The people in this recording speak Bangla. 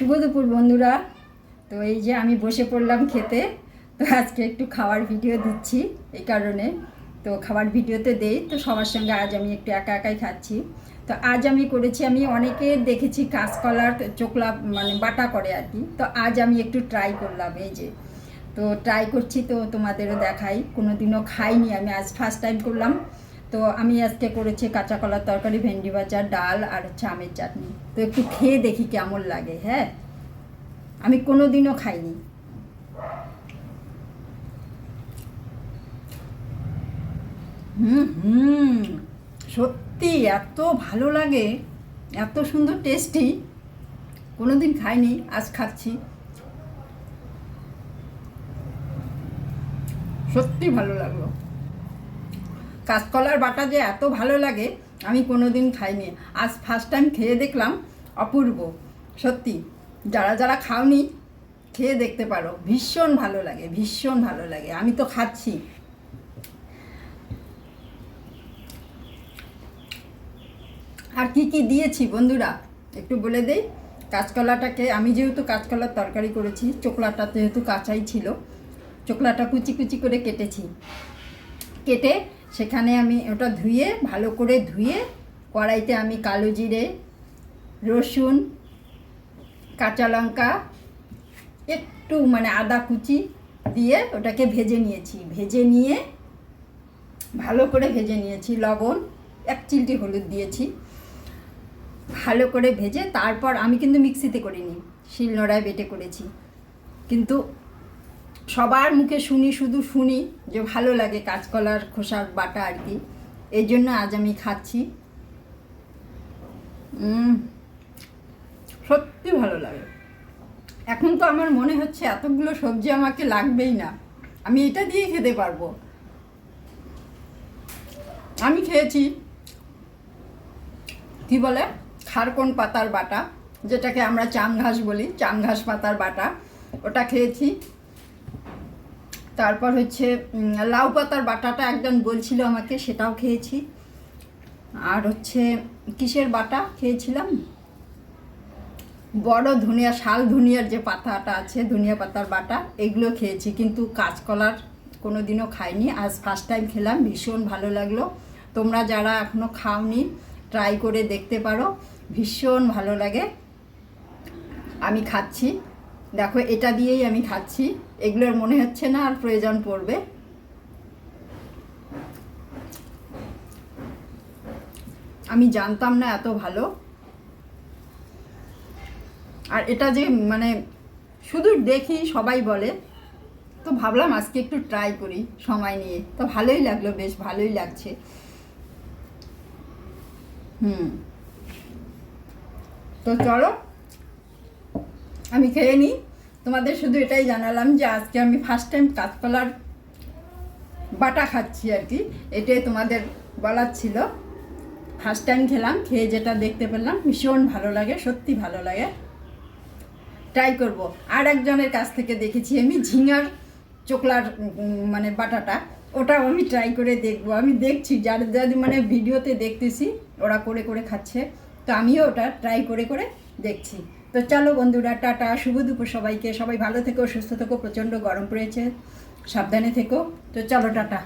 শুভ দুপুর বন্ধুরা। তো এই যে আমি বসে পড়লাম খেতে, তো আজকে একটু খাওয়ার ভিডিও দিচ্ছি এই কারণে। তো খাবার ভিডিওতে দেই, তো সবার সঙ্গে আজ আমি একটু একা একাই খাচ্ছি। তো আজ আমি করেছি, আমি অনেকে দেখেছি কাঁচকলার চোকলা মানে বাটা করে আর কি। তো আজ আমি একটু ট্রাই করলাম এই যে। তো ট্রাই করছি তো তোমাদেরও দেখাই কোনো দিনও খাইনি আমি, আজ ফার্স্ট টাইম করলাম। তো আমি আজকে করেছি কাঁচা কলার তরকারি, ভেন্ডি ভাজা, ডাল আর হচ্ছে আমের চাটনি। তো একটু খেয়ে দেখি কেমন লাগে হ্যাঁ? আমি কোনো দিনও খাইনি। হুম হুম। সত্যি এত ভালো লাগে, এত সুন্দর টেস্টি কোনো দিন খাইনি, আজ খাচ্ছি। সত্যি ভালো লাগল। কাঁচকলার বাটা যে এত ভালো লাগে, আমি কোনো দিন খাইনি। আজ ফার্স্ট টাইম খেয়ে দেখলাম, অপূর্ব। সত্যি। যারা যারা খাওনি, খেয়ে দেখতে পারো। ভীষণ ভালো লাগে, ভীষণ ভালো লাগে। আমি তো খাচ্ছি। আর কি কি দিয়েছি বন্ধুরা? একটু বলে দেই। কাঁচকলাটাকে, আমি যেহেতু কাঁচকলার তরকারি করেছি চোকলাটা যেহেতু কাঁচাই ছিল চোকলাটা কুচি কুচি করে কেটেছি। কেটে সেখানে আমি ওটা ধুয়ে, ভালো করে ধুয়ে, কড়াইতে আমি কালো জিরে, রসুন কাঁচা লঙ্কা, একটু মানে আদা কুচি দিয়ে ওটাকে ভেজে নিয়েছি। ভেজে নিয়ে ভালো করে ভেজে নিয়েছি লবণ, এক চিলটি হলুদ দিয়েছি। ভালো করে ভেজে তারপর আমি কিন্তু মিক্সিতে করিনি শিলনোড়ায় বেটে করেছি। কিন্তু সবার মুখে শুনি, শুধু শুনি যে ভালো লাগে কাঁচকলার খোসার বাটা আর কি। এই জন্য আজ আমি খাচ্ছি। সত্যি ভালো লাগে। এখন তো আমার মনে হচ্ছে এতগুলো সবজি আমাকে লাগবেই না। আমি এটা দিয়ে খেতে পারব। আমি খেয়েছি, কি বলে? খারকন পাতার বাটা, যেটাকে আমরা চাম ঘাস বলি চাম ঘাস পাতার বাটা। ওটা খেয়েছি। তারপর হচ্ছে লাউ পাতার বাটাটা একজন বলছিল আমাকে, সেটাও খেয়েছি। আর হচ্ছে, কিসের বাটা খেয়েছিলাম? বড় ধনিয়া, শাল ধনিয়ার যে পাতাটা আছে, ধনিয়া পাতার বাটা, এগুলো খেয়েছি। কিন্তু কাঁচকলার কোনো দিনও খাইনি। আজ ফার্স্ট টাইম খেলাম, ভীষণ ভালো লাগল। তোমরা যারা এখনও খাওনি ট্রাই করে দেখতে পারো। ভীষণ ভালো লাগে। আমি খাচ্ছি। দেখো, এটা দিয়েই আমি খাচ্ছি। এগুলোর মনে হচ্ছে না আর প্রয়োজন পড়বে। আমি জানতাম না এত ভালো। আর এটা যে মানে শুধু দেখি সবাই বলে, তো ভাবলাম আজকে একটু ট্রাই করি সময় নিয়ে। তো ভালোই লাগল, বেশ ভালোই লাগছে। হুম। তো চলো, আমি খেয়ে নিই। তোমাদের শুধু এটাই জানালাম যে আজকে আমি ফার্স্ট টাইম কাঁচকলার বাটা খাচ্ছি আর কি। এটাই তোমাদের বলার ছিল। ফার্স্ট টাইম খেলাম, খেয়ে যেটা দেখতে পেলাম, ভীষণ ভালো লাগে, সত্যি ভালো লাগে। ট্রাই করব। আর একজনের কাছ থেকে দেখেছি আমি ঝিঙার চোকলার মানে বাটাটা। ওটাও আমি ট্রাই করে দেখব। আমি দেখছি, যার যাদের মানে ভিডিওতে দেখতেছি, ওরা করে করে খাচ্ছে। তো আমিও ওটা ট্রাই করে করে দেখছি। তো চলো বন্ধুরা, টাটা, শুভ দুপুর সবাইকে। সবাই ভালো থেকো, সুস্থ থেকো, প্রচণ্ড গরম পড়েছে। সাবধানে থেকো। তো চলো, টাটা।